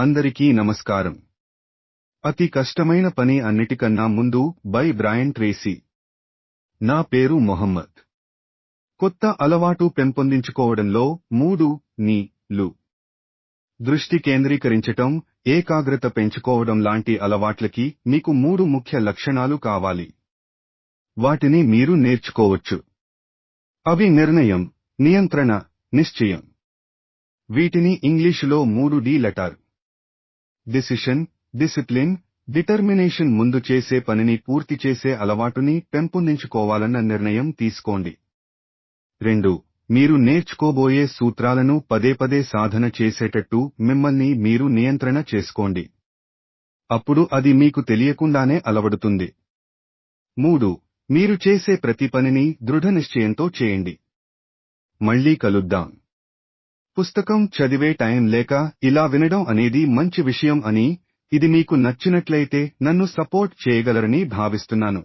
అందరికీ నమస్కారం. అతి కష్టమైన పని అన్నిటికన్నా ముందు బై బ్రాయన్ ట్రేసీ. నా పేరు మొహమ్మద్. కొత్త అలవాటు పెంపొందించుకోవడంలో మూడు నీ లు. దృష్టి కేంద్రీకరించటం ఏకాగ్రత పెంచుకోవడం లాంటి అలవాట్లకి మీకు మూడు ముఖ్య లక్షణాలు కావాలి. వాటిని మీరు నేర్చుకోవచ్చు. అవి నిర్ణయం నియంత్రణ నిశ్చయం. వీటిని ఇంగ్లీషులో మూడు D letter. Decision discipline determination ముందు చేసే పనిని పూర్తి చేసే అలవాటుని పెంపొందించుకోవాలన్న నిర్ణయం తీసుకోండి. రెండు మీరు నేర్చుకోబోయే సూత్రాలను పదే పదే సాధన చేసేటట్టు మిమ్మల్ని మీరు నియంత్రణ చేసుకోండి. అప్పుడు అది మీకు తెలియకుండానే అలవడుతుంది. మూడు మీరు చేసే ప్రతి పనిని దృఢ నిశ్చయంతో చేయండి. మళ్ళీ కలుద్దాం. పుస్తకం చదివే టైం లేక ఇలా వినడం అనేది మంచి విషయం అని ఇది మీకు నచ్చినట్లయితే నన్ను సపోర్ట్ చేయగలరని భావిస్తున్నాను.